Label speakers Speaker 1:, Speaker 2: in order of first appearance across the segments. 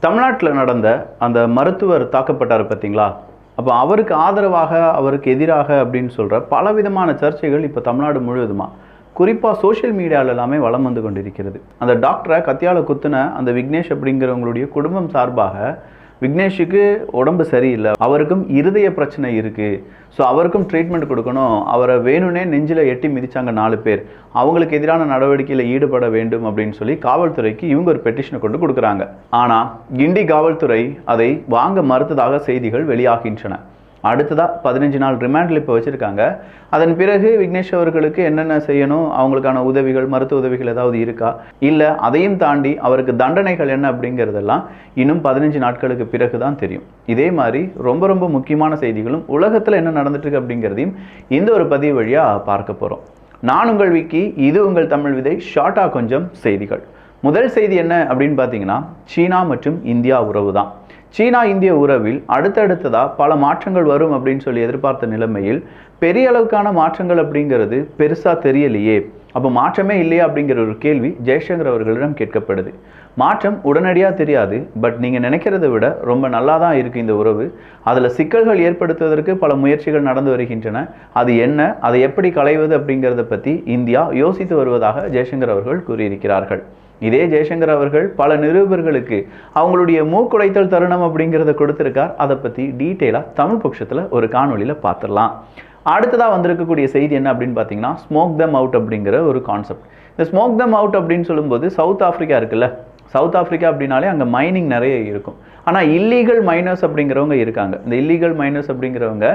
Speaker 1: தமிழ்நாட்டில் நடந்த அந்த மருத்துவர் தாக்கப்பட்டார் பார்த்தீங்களா அப்போ அவருக்கு ஆதரவாக அவருக்கு எதிராக அப்படின்னு சொல்கிற பலவிதமான சர்ச்சைகள் இப்போ தமிழ்நாடு முழுவதுமா? குறிப்பாக சோஷியல் மீடியாவில் எல்லாமே வலம் வந்து கொண்டிருக்கிறது. அந்த டாக்டரை கத்தியால குத்துன அந்த விக்னேஷ் அப்படிங்கிறவங்களுடைய குடும்பம் சார்பாக விக்னேஷுக்கு உடம்பு சரியில்லை. அவருக்கும் இருதய பிரச்சனை இருக்குது ஸோ அவருக்கும் ட்ரீட்மெண்ட் கொடுக்கணும். அவரை வேணும்னே நெஞ்சில் எட்டி மிதித்தாங்க நாலு பேர். அவங்களுக்கு எதிரான நடவடிக்கையில் ஈடுபட வேண்டும் அப்படின்னு சொல்லி காவல்துறைக்கு இவங்க ஒரு பெட்டிஷனை கொண்டு கொடுக்குறாங்க. ஆனால் கிண்டி காவல்துறை அதை வாங்க மறுத்ததாக செய்திகள் வெளியாகின்றன. அடுத்ததாக பதினஞ்சு நாள் ரிமாண்டில் இப்போ வச்சுருக்காங்க. அதன் பிறகு விக்னேஷ் அவர்களுக்கு என்னென்ன செய்யணும்? அவங்களுக்கான உதவிகள் மருத்துவ உதவிகள் ஏதாவது இருக்கா? இல்லை அதையும் தாண்டி அவருக்கு தண்டனைகள் என்ன அப்படிங்கிறதெல்லாம் இன்னும் பதினஞ்சு நாட்களுக்கு பிறகு தான் தெரியும். இதே மாதிரி ரொம்ப ரொம்ப முக்கியமான செய்திகளும் உலகத்தில் என்ன நடந்துட்டுருக்கு அப்படிங்கிறதையும் இந்த ஒரு பதிவு வழியாக பார்க்க போகிறோம் நான் உங்கள் விக்கி இது உங்கள் தமிழ் விதை ஷார்ட்டாக கொஞ்சம் செய்திகள். முதல் செய்தி என்ன அப்படின்னு பார்த்தீங்கன்னா சீனா மற்றும் இந்தியா உறவு தான் சீனா இந்திய உறவில் அடுத்தடுத்ததாக பல மாற்றங்கள் வரும் அப்படின்னு சொல்லி எதிர்பார்த்த நிலைமையில் பெரிய அளவுக்கான மாற்றங்கள் அப்படிங்கிறது பெருசாக தெரியலையே. அப்போ மாற்றமே இல்லையா அப்படிங்கிற ஒரு கேள்வி ஜெய்சங்கர் அவர்களிடம் கேட்கப்படுது. மாற்றம் உடனடியாக தெரியாது பட் நீங்கள் நினைக்கிறத விட ரொம்ப நல்லா தான் இருக்குது இந்த உறவு. அதில் சிக்கல்கள் ஏற்படுத்துவதற்கு பல முயற்சிகள் நடந்து வருகின்றன. அது என்ன அதை எப்படி களைவது அப்படிங்கிறத பற்றி இந்தியா யோசித்து வருவதாக ஜெய்சங்கர் அவர்கள் கூறியிருக்கிறார்கள். இதே ஜெய்சங்கர் அவர்கள் பல நிருபர்களுக்கு அவங்களுடைய மூக்குடைத்தல் தருணம் அப்படிங்கிறத கொடுத்துருக்கார். அதை பற்றி டீட்டெயிலாக தமிழ் பட்சத்தில் ஒரு காணொலியில் பார்த்துடலாம். அடுத்ததாக வந்திருக்கக்கூடிய செய்தி என்ன அப்படின்னு பார்த்தீங்கன்னா ஸ்மோக் தம் அவுட் அப்படிங்கிற ஒரு கான்செப்ட் இந்த ஸ்மோக் தம் அவுட் அப்படின்னு சொல்லும்போது சவுத் ஆஃப்ரிக்கா இருக்குல்ல சவுத் ஆஃப்ரிக்கா அப்படின்னாலே அங்கே மைனிங் நிறைய இருக்கும். ஆனால் இல்லீகல் மைனர்ஸ் அப்படிங்கிறவங்க இருக்காங்க. இந்த இல்லீகல் மைனர்ஸ் அப்படிங்கிறவங்க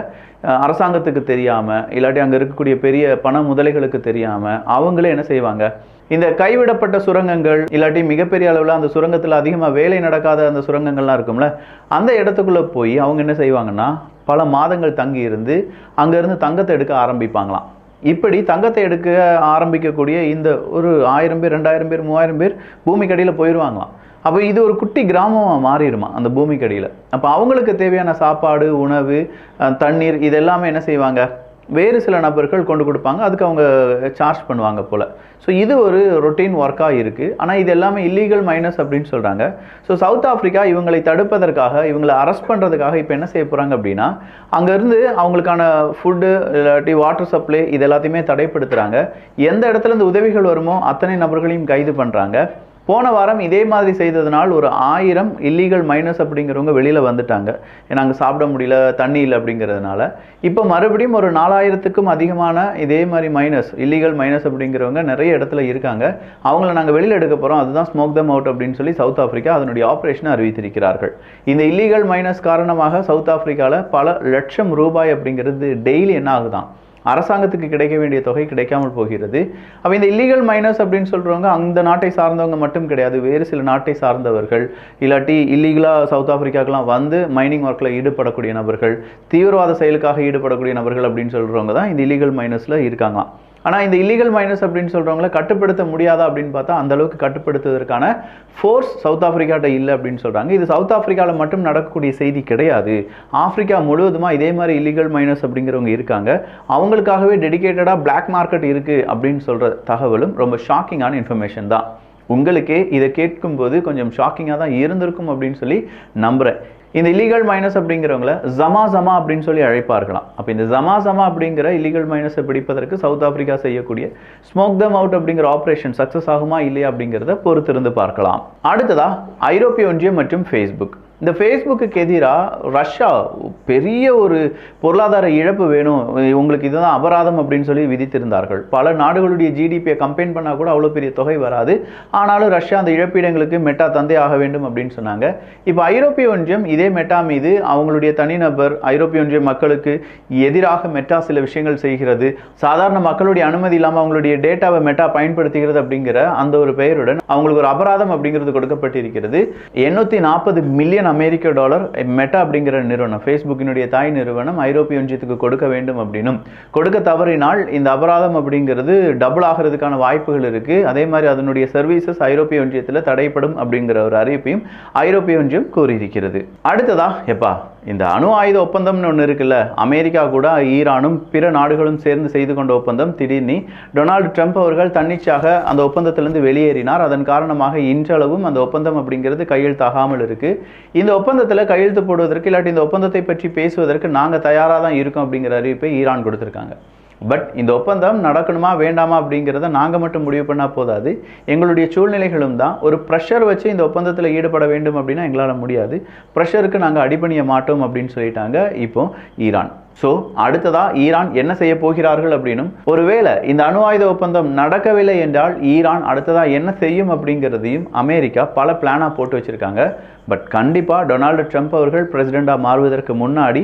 Speaker 1: அரசாங்கத்துக்கு தெரியாமல் இல்லாட்டி அங்கே இருக்கக்கூடிய பெரிய பண முதலைகளுக்கு தெரியாமல் அவங்களே என்ன செய்வாங்க? இந்த கைவிடப்பட்ட சுரங்கங்கள் இல்லாட்டி மிகப்பெரிய அளவில் அந்த சுரங்கத்தில் அதிகமாக வேலை நடக்காத அந்த சுரங்கங்கள்லாம் இருக்கும்ல அந்த இடத்துக்குள்ளே போய் அவங்க என்ன செய்வாங்கன்னா பல மாதங்கள் தங்கி இருந்து அங்கேருந்து தங்கத்தை எடுக்க ஆரம்பிப்பாங்களாம். இப்படி தங்கத்தை எடுக்க ஆரம்பிக்கக்கூடிய இந்த ஒரு ஆயிரம் பேர் ரெண்டாயிரம் பேர் மூவாயிரம் பேர் பூமிக்கடியில் போயிடுவாங்களாம் அப்போ இது ஒரு குட்டி கிராமமாக மாறிடுமா அந்த பூமிக்கடியில்? அப்போ அவங்களுக்கு தேவையான சாப்பாடு உணவு அஹ், தண்ணீர் இது எல்லாமே என்ன செய்வாங்க? வேறு சில நபர்கள் கொண்டு கொடுப்பாங்க. அதுக்கு அவங்க சார்ஜ் பண்ணுவாங்க போல். ஸோ இது ஒரு ரொட்டீன் ஒர்க்காக இருக்குது ஆனால் இது எல்லாமே இல்லீகல் மைனஸ் அப்படின்னு சொல்கிறாங்க ஸோ சவுத் ஆஃப்ரிக்கா இவங்களை தடுப்பதற்காக இவங்களை அரெஸ்ட் பண்ணுறதுக்காக இப்போ என்ன செய்ய போகிறாங்க அப்படின்னா அங்கேருந்து அவங்களுக்கான ஃபுட்டு இல்லாட்டி வாட்டர் சப்ளை இது எல்லாத்தையுமே தடைப்படுத்துகிறாங்க எந்த இடத்துல இந்த உதவிகள் வருமோ அத்தனை நபர்களையும் கைது பண்ணுறாங்க போன வாரம் இதே மாதிரி செய்ததுனால் ஒரு ஆயிரம் இல்லீகல் மைனஸ் அப்படிங்கிறவங்க வெளியில் வந்துட்டாங்க. ஏன்னா அங்கே சாப்பிட முடியல தண்ணி இல்லை அப்படிங்கிறதுனால. இப்போ மறுபடியும் ஒரு நாலாயிரத்துக்கும் அதிகமான இதே மாதிரி மைனஸ் இல்லீகல் மைனஸ் அப்படிங்கிறவங்க நிறைய இடத்துல இருக்காங்க. அவங்கள நாங்கள் வெளியில் எடுக்க போகிறோம் அதுதான் ஸ்மோக் தம் அவுட் அப்படின்னு சொல்லி சவுத் ஆஃப்ரிக்கா அதனுடைய ஆப்ரேஷனை அறிவித்திருக்கிறார்கள். இந்த இல்லீகல் மைனஸ் காரணமாக சவுத் ஆஃப்ரிக்காவில் பல லட்சம் ரூபாய் அப்படிங்கிறது டெய்லி என்ன ஆகுதான்? அரசாங்கத்துக்கு கிடைக்க வேண்டிய தொகை கிடைக்காமல் போகிறது. அப்போ இந்த இல்லீகல் மைனர்ஸ் அப்படின்னு சொல்கிறவங்க அந்த நாட்டை சார்ந்தவங்க மட்டும் கிடையாது. வேறு சில நாட்டை சார்ந்தவர்கள் இல்லாட்டி இல்லீகலாக சவுத் ஆஃப்ரிக்காக்கெலாம் வந்து மைனிங் ஒர்க்கில் ஈடுபடக்கூடிய நபர்கள் தீவிரவாத செயலுக்காக ஈடுபடக்கூடிய நபர்கள் அப்படின்னு சொல்கிறவங்க தான் இந்த இல்லீகல் மைனர்ஸில் இருக்காங்களாம். ஆனால் இந்த இல்லீகல் மைனஸ் அப்படின்னு சொல்கிறவங்கள கட்டுப்படுத்த முடியாதா அப்படின்னு பார்த்தா அந்த அளவுக்கு கட்டுப்படுத்துவதற்கான ஃபோர்ஸ் சவுத் ஆஃப்ரிக்காட்ட இல்லை அப்படின்னு சொல்கிறாங்க இது சவுத் ஆஃப்ரிக்காவில் மட்டும் நடக்கக்கூடிய செய்தி கிடையாது. ஆப்பிரிக்கா முழுவதுமாக இதே மாதிரி இல்லீகல் மைனஸ் அப்படிங்கிறவங்க இருக்காங்க. அவங்களுக்காகவே டெடிகேட்டடாக பிளாக் மார்க்கெட் இருக்குது அப்படின்னு சொல்கிற தகவலும் ரொம்ப ஷாக்கிங்கான இன்ஃபர்மேஷன் தான். உங்களுக்கே இதை கேட்கும்போது கொஞ்சம் ஷாக்கிங்காக தான் இருந்திருக்கும் அப்படின்னு சொல்லி நம்புகிறேன் இந்த இல்லீகல் மைனஸ் அப்படிங்கிறவங்கள ஜமா ஜமா அப்படின்னு சொல்லி அழைப்பார்களாம். அப்போ இந்த ஜமா ஜமா அப்படிங்கிற இல்லீகல் மைனஸை பிடிப்பதற்கு சவுத் ஆப்பிரிக்கா செய்யக்கூடிய ஸ்மோக் தம் அவுட் அப்படிங்கிற ஆப்ரேஷன் சக்ஸஸ் ஆகுமா இல்லையா அப்படிங்கிறத பொறுத்திருந்து பார்க்கலாம். அடுத்ததா ஐரோப்பிய ஒன்றியம் மற்றும் ஃபேஸ்புக் இந்த ஃபேஸ்புக்கு எதிராக ரஷ்யா பெரிய ஒரு பொருளாதார இழப்பு வேணும். உங்களுக்கு இதுதான் அபராதம் அப்படின்னு சொல்லி விதித்திருந்தார்கள். பல நாடுகளுடைய ஜிடிபியை கம்பெயின் பண்ணால் கூட அவ்வளோ பெரிய தொகை வராது. ஆனாலும் ரஷ்யா அந்த இழப்பீடுங்களுக்கு மெட்டா தந்தே ஆக வேண்டும் அப்படின்னு சொன்னாங்க. இப்போ ஐரோப்பிய ஒன்றியம் இதே மெட்டா மீது அவங்களுடைய தனிநபர் ஐரோப்பிய ஒன்றிய மக்களுக்கு எதிராக மெட்டா சில விஷயங்கள் செய்கிறது. சாதாரண மக்களுடைய அனுமதி இல்லாமல் அவங்களுடைய டேட்டாவை மெட்டா பயன்படுத்துகிறது அப்படிங்கிற அந்த ஒரு பெயருடன் அவங்களுக்கு ஒரு அபராதம் அப்படிங்கிறது கொடுக்கப்பட்டிருக்கிறது. எண்ணூற்றி நாற்பது மில்லியன் அமெரிக்க டாலர் மெட்டா அப்படிங்கிற நிறுவனம் ஃபேஸ்புக்கினுடைய தாய் நிறுவனம் ஐரோப்பிய ஒன்றியத்துக்கு கொடுக்க வேண்டும் அப்படின்னும். கொடுக்க தவறினால் இந்த அபராதம் அப்படிங்கிறது டபுள் ஆகிறதுக்கான வாய்ப்புகள் இருக்கு. அதே மாதிரி அதனுடைய சர்வீசஸ் ஐரோப்பிய ஒன்றியத்தில் தடைப்படும் அப்படிங்கிற ஒரு அறிவிப்பையும் ஐரோப்பிய ஒன்றியம் கூறியிருக்கிறது. அடுத்ததா எப்பா? இந்த அணு ஆயுத ஒப்பந்தம்னு ஒன்று இருக்குல்ல அமெரிக்கா கூட ஈரானும் பிற நாடுகளும் சேர்ந்து செய்து கொண்ட ஒப்பந்தம். திடீர்னு டொனால்டு ட்ரம்ப் அவர்கள் தன்னிச்சாக அந்த ஒப்பந்தத்திலிருந்து வெளியேறினார். அதன் காரணமாக இன்றளவும் அந்த ஒப்பந்தம் அப்படிங்கிறது கையெழுத்தாகாமல் இருக்கு. இந்த ஒப்பந்தத்தில் கையெழுத்து போடுவதற்கு இல்லாட்டி இந்த ஒப்பந்தத்தை பற்றி பேசுவதற்கு நாங்கள் தயாராக தான் இருக்கோம் அப்படிங்கிற அறிவிப்பை ஈரான் கொடுத்துருக்காங்க. பட் இந்த ஒப்பந்தம் நடக்கணுமா வேண்டாமா அப்படிங்கிறத நாங்கள் மட்டும் முடிவு பண்ணால் போதாது. எங்களுடைய சூழ்நிலைகளும் தான். ஒரு ப்ரெஷர் வச்சு இந்த ஒப்பந்தத்தில் ஈடுபட வேண்டும் அப்படின்னா எங்களால் முடியாது. ப்ரெஷருக்கு நாங்கள் அடிபணிய மாட்டோம் அப்படின்னு சொல்லிட்டாங்க இப்போ ஈரான். ஸோ அடுத்ததா ஈரான் என்ன செய்ய போகிறார்கள் அப்படின்னும் ஒருவேளை இந்த அணு ஆயுத ஒப்பந்தம் நடக்கவில்லை என்றால் ஈரான் அடுத்ததா என்ன செய்யும் அப்படிங்கிறதையும் அமெரிக்கா பல பிளானாக போட்டு வச்சுருக்காங்க. பட் கண்டிப்பாக டொனால்டு ட்ரம்ப் அவர்கள் பிரசிடெண்ட்டாக மாறுவதற்கு முன்னாடி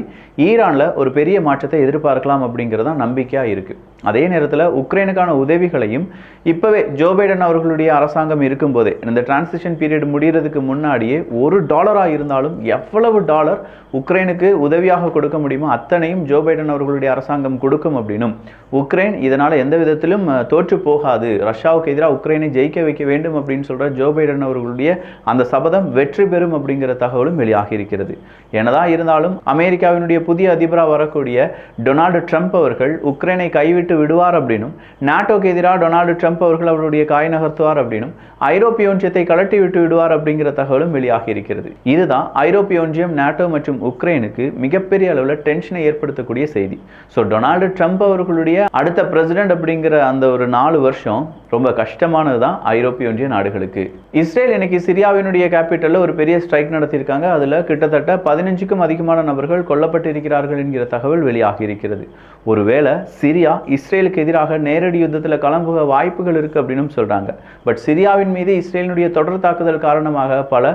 Speaker 1: ஈரானில் ஒரு பெரிய மாற்றத்தை எதிர்பார்க்கலாம் அப்படிங்கிறது தான் நம்பிக்கையாக இருக்குது அதே நேரத்தில் உக்ரைனுக்கான உதவிகளையும் இப்போவே ஜோ பைடன் அவர்களுடைய அரசாங்கம் இருக்கும்போதே இந்த டிரான்சிஷன் பீரியட் முடிகிறதுக்கு முன்னாடியே ஒரு டாலராக இருந்தாலும் எவ்வளவு டாலர் உக்ரைனுக்கு உதவியாக கொடுக்க முடியுமோ அத்தனையும் ஜோ பைடன் அவர்களுடைய அரசாங்கம் கொடுக்கும் அப்படின்னும். உக்ரைன் இதனால் எந்த விதத்திலும் தோற்று போகாது. ரஷ்யாவுக்கு எதிராக உக்ரைனை ஜெயிக்க வைக்க வேண்டும் அப்படின்னு சொல்கிற ஜோ பைடன் அவர்களுடைய அந்த சபதம் வெற்றி பெறும் அப்படிங்கிற தகவலும் வெளியாகி இருக்கிறது. என்னதான் இருந்தாலும் அமெரிக்காவினுடைய புதிய அதிபராக வரக்கூடிய டொனால்டு ட்ரம்ப் அவர்கள் உக்ரைனை கைவிட்டு விடுவார் அப்படின்னும் நாட்டோக்கு எதிராக டொனால்டு ட்ரம்ப் அவர்கள் அவருடைய காய் நகர்த்துவார் அப்படின்னும் ஐரோப்பிய ஒன்றியத்தை கலட்டி விட்டு விடுவார் அப்படிங்கிற தகவலும் வெளியாகி இருக்கிறது. இதுதான் ஐரோப்பிய ஒன்றியம் நாட்டோ மற்றும் உக்ரைனுக்கு மிகப்பெரிய அளவில் டென்ஷனை ஏற்படுத்தக்கூடிய செய்தி. ஸோ டொனால்டு ட்ரம்ப் அவர்களுடைய அடுத்த பிரசிடென்ட் அப்படிங்கிற அந்த ஒரு நாலு வருஷம் ரொம்ப கஷ்டமானது தான் ஐரோப்பிய ஒன்றிய நாடுகளுக்கு. இஸ்ரேல் இன்னைக்கு சிரியாவினுடைய கேபிட்டலில் ஒரு பெரிய ஸ்ட்ரைக் நடத்தியிருக்காங்க. அதில் கிட்டத்தட்ட பதினஞ்சுக்கும் அதிகமான நபர்கள் கொல்லப்பட்டிருக்கிறார்கள் என்கிற தகவல் வெளியாகி இருக்கிறது. ஒருவேளை சிரியா இஸ்ரேலுக்கு எதிராக நேரடி யுத்தத்தில் கலம்புக வாய்ப்புகள் இருக்கு அப்படின்னு சொல்கிறாங்க பட் சிரியாவின் மீது இஸ்ரேலினுடைய தொடர் தாக்குதல் காரணமாக பல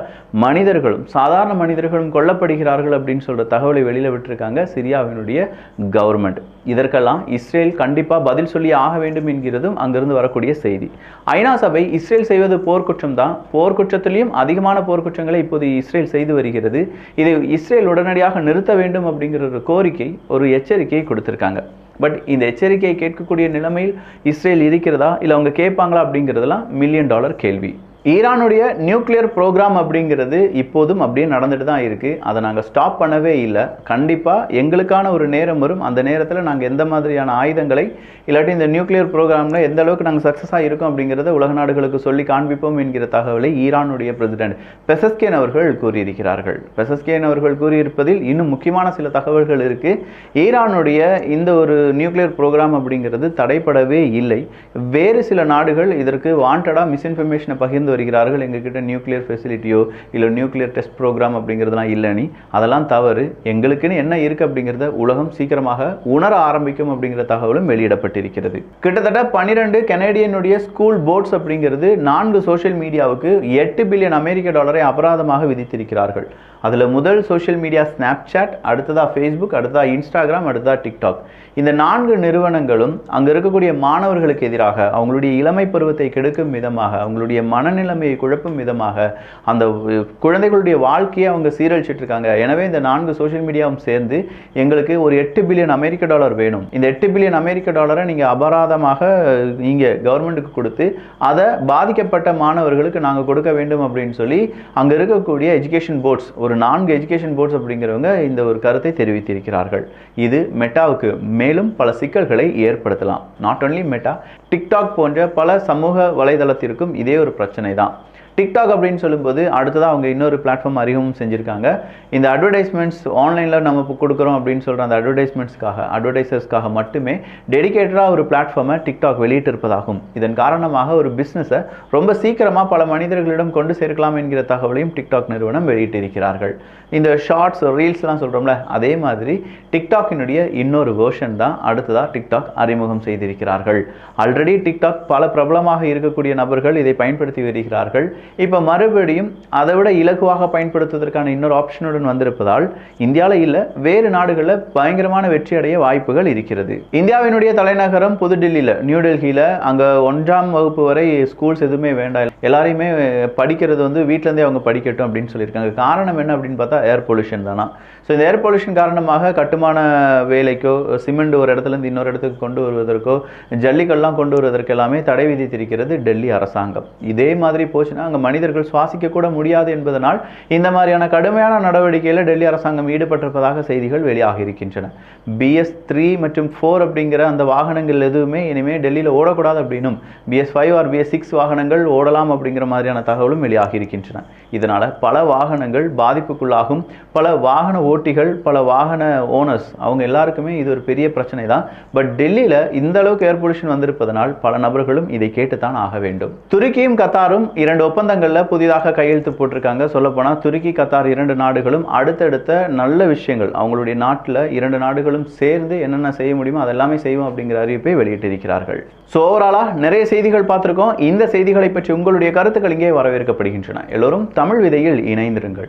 Speaker 1: மனிதர்களும் சாதாரண மனிதர்களும் கொல்லப்படுகிறார்கள் அப்படின்னு சொல்கிற தகவலை வெளியில விட்டுருக்காங்க சிரியாவினுடைய கவர்மெண்ட் இதற்கெல்லாம் இஸ்ரேல் கண்டிப்பாக பதில் சொல்லி ஆக வேண்டும் என்கிறதும் அங்கிருந்து வரக்கூடிய செய்தி. ஐநா சபை இஸ்ரேல் செய்வது போர்க்குற்றம் தான். போர்க்குற்றத்திலையும் அதிகமான போர்க்குற்றங்களை இப்போது இஸ்ரேல் செய்து வருகிறது. இதை இஸ்ரேல் உடனடியாக நிறுத்த வேண்டும் அப்படிங்கிற ஒரு கோரிக்கை ஒரு எச்சரிக்கையை கொடுத்திருக்காங்க. பட் இந்த எச்சரிக்கையை கேட்கக்கூடிய நிலைமையில் இஸ்ரேல் இருக்கிறதா? இல்லை அவங்க கேட்பாங்களா அப்படிங்கிறதுலாம் மில்லியன் டாலர் கேள்வி. ஈரானுடைய நியூக்ளியர் ப்ரோக்ராம் அப்படிங்கிறது இப்போதும் அப்படியே நடந்துட்டு தான் இருக்குது அதை நாங்கள் ஸ்டாப் பண்ணவே இல்லை. கண்டிப்பாக எங்களுக்கான ஒரு நேரம் வரும். அந்த நேரத்தில் நாங்கள் எந்த மாதிரியான ஆயுதங்களை இல்லாட்டி இந்த நியூக்ளியர் ப்ரோக்ராமில் எந்த அளவுக்கு நாங்கள் சக்ஸஸாக இருக்கோம் அப்படிங்கிறத உலக நாடுகளுக்கு சொல்லி காண்பிப்போம் என்கிற தகவலை ஈரானுடைய பிரசிடென்ட் பெசஸ்கேன் அவர்கள் கூறியிருக்கிறார்கள். பெசஸ்கேன் அவர்கள் கூறியிருப்பதில் இன்னும் முக்கியமான சில தகவல்கள் இருக்குது ஈரானுடைய இந்த ஒரு நியூக்ளியர் ப்ரோக்ராம் அப்படிங்கிறது தடைப்படவே இல்லை. வேறு சில நாடுகள் இதற்கு வாண்டடாக மிஸ்இன்ஃபர்மேஷனை பகிர்ந்து வருகிறார்கள் எங்ககிட்ட நியூக்ளியர் ஃபெசிலிட்டியோ இல்லை நியூக்ளியர் டெஸ்ட் ப்ரோக்ராம் அப்படிங்கிறதுலாம் இல்லைன்னு. அதெல்லாம் தவறு. எங்களுக்குன்னு என்ன இருக்குது அப்படிங்கிறத உலகம் சீக்கிரமாக உணர ஆரம்பிக்கும் அப்படிங்கிற தகவலும் வெளியிடப்பட்டிருக்கிறது. கிட்டத்தட்ட பன்னிரெண்டு கெனேடியனுடைய ஸ்கூல் போர்ட்ஸ் அப்படிங்கிறது நான்கு சோஷியல் மீடியாவுக்கு எட்டு பில்லியன் அமெரிக்க டாலரை அபராதமாக விதித்திருக்கிறார்கள். அதில் முதல் சோஷியல் மீடியா ஸ்னாப்சாட் அடுத்ததாக ஃபேஸ்புக் அடுத்ததாக இன்ஸ்டாகிராம் அடுத்ததா டிக்டாக் இந்த நான்கு நிறுவனங்களும் அங்கே இருக்கக்கூடிய மாணவர்களுக்கு எதிராக அவங்களுடைய இளமை பருவத்தை கெடுக்கும் விதமாக அவங்களுடைய மனநிலைமையை குழப்பும் விதமாக அந்த குழந்தைகளுடைய வாழ்க்கையை அவங்க சீரழிச்சிட்டு இருக்காங்க எனவே இந்த நான்கு சோஷியல் மீடியாவும் சேர்ந்து எங்களுக்கு ஒரு எட்டு பில்லியன் அமெரிக்க டாலர் வேணும். இந்த எட்டு பில்லியன் அமெரிக்க டாலரை நீங்கள் அபராதமாக நீங்கள் கவர்மெண்ட்டுக்கு கொடுத்து அதை பாதிக்கப்பட்ட மாணவர்களுக்கு நாங்கள் கொடுக்க வேண்டும் அப்படின்னு சொல்லி அங்கே இருக்கக்கூடிய எஜுகேஷன் போர்ட்ஸ் ஒரு நான்கு எஜுகேஷன் போர்ட்ஸ் அப்படிங்கிறவங்க இந்த ஒரு கருத்தை தெரிவித்திருக்கிறார்கள். இது மெட்டாவுக்கு மேலும் பல சிக்கல்களை ஏற்படுத்தலாம். நாட் ஒன்லி மெட்டா டிக்டாக் போன்ற பல சமூக வலைதளத்திற்கும் இதே ஒரு பிரச்சனை தான் டிக்டாக் அப்படின்னு சொல்லும்போது அடுத்ததாக அவங்க இன்னொரு பிளாட்ஃபார்ம் அறிமுகம் செஞ்சுருக்காங்க. இந்த அட்வர்டைஸ்மெண்ட்ஸ் ஆன்லைனில் நம்ம கொடுக்குறோம் அப்படின்னு சொல்கிற அந்த அட்வர்டைஸ்மெண்ட்ஸ்க்காக அட்வர்டைசர்ஸ்க்காக மட்டுமே டெடிகேட்டடாக ஒரு பிளாட்ஃபார்மை டிக்டாக் வெளியிட்டிருப்பதாகும். இதன் காரணமாக ஒரு பிஸ்னஸை ரொம்ப சீக்கிரமாக பல மனிதர்களிடம் கொண்டு சேர்க்கலாம் என்கிற தகவலையும் டிக்டாக் நிறுவனம் வெளியிட்டிருக்கிறார்கள். இந்த ஷார்ட்ஸ் ரீல்ஸ்லாம் சொல்கிறோம்ல அதே மாதிரி டிக்டாக்கினுடைய இன்னொரு வேர்ஷன் தான் அடுத்ததாக டிக்டாக் அறிமுகம் செய்திருக்கிறார்கள். ஆல்ரெடி டிக்டாக் பல பிரபலமாக இருக்கக்கூடிய நபர்கள் இதை பயன்படுத்தி வருகிறார்கள். இப்போ மறுபடியும் அதை விட இலகுவாக பயன்படுத்துவதற்கான இன்னொரு ஆப்ஷனுடன் வந்திருப்பதால் இந்தியாவில் இல்லை வேறு நாடுகளில் பயங்கரமான வெற்றி அடைய வாய்ப்புகள் இருக்கிறது. இந்தியாவினுடைய தலைநகரம் புதுடில்லியில் நியூடெல்லியில் அங்கே ஒன்றாம் வகுப்பு வரை ஸ்கூல்ஸ் எதுவுமே வேண்டாம். எல்லாரையுமே படிக்கிறது வந்து வீட்டிலேருந்தே அவங்க படிக்கட்டும் அப்படின்னு சொல்லியிருக்காங்க. காரணம் என்ன அப்படின்னு பார்த்தா ஏர் பொல்யூஷன் தானா. ஸோ இந்த ஏர் பொல்யூஷன் காரணமாக கட்டுமான வேலைக்கோ சிமெண்ட் ஒரு இடத்துலேருந்து இன்னொரு இடத்துக்கு கொண்டு வருவதற்கோ ஜல்லிக்கல்லாம் கொண்டு வருவதற்கு எல்லாமே தடை விதித்திருக்கிறது டெல்லி அரசாங்கம். இதே மாதிரி போச்சுன்னா அங்கே மனிதர்கள் சுவாசிக்க கூட முடியாது என்பதனால் இந்த மாதிரியான கடுமையான நடவடிக்கையில் டெல்லி அரசாங்கம் ஈடுபட்டிருப்பதாக செய்திகள் வெளியாகி இருக்கின்றன. பிஎஸ் த்ரீ மற்றும் ஃபோர் அப்படிங்கிற அந்த வாகனங்கள் எதுவுமே இனிமேல் டெல்லியில் ஓடக்கூடாது அப்படின்னும் BS five or BS six வாகனங்கள் ஓடலாம் அப்படிங்கிற மாதிரியான தகவலும் வெளியாகி இருக்கின்றன. இதனால் பல வாகனங்கள் பாதிப்புக்குள்ளாகும் பல வாகன ஓட்டிகள் பல வாகன ஓனர்ஸ் அவங்க எல்லாருக்குமே இது ஒரு பெரிய பிரச்சனை தான் பட் டெல்லியில் இந்த அளவுக்கு ஏர் பொல்யூஷன் வந்திருப்பதனால் பல நபர்களும் இதை கேட்டுத்தான் ஆக வேண்டும். துருக்கியும் கத்தாரும் இரண்டு ஒப்பந்தங்களில் புதிதாக கையெழுத்து போட்டிருக்காங்க. சொல்லப்போனால் துருக்கி கத்தார் இரண்டு நாடுகளும் அடுத்தடுத்த நல்ல விஷயங்கள் அவங்களுடைய நாட்டில் இரண்டு நாடுகளும் சேர்ந்து என்னென்ன செய்ய முடியுமோ அதெல்லாமே செய்வோம் அப்படிங்கிற அறிவிப்பை வெளியிட்டிருக்கிறார்கள். ஸோ ஓவராலாக நிறைய செய்திகள் பார்த்துருக்கோம். இந்த செய்திகளை பற்றி உங்களுடைய கருத்துக்கள் இங்கே வரவேற்கப்படுகின்றன. எல்லோரும் தமிழ் விதையில் இணைந்திருங்கள்.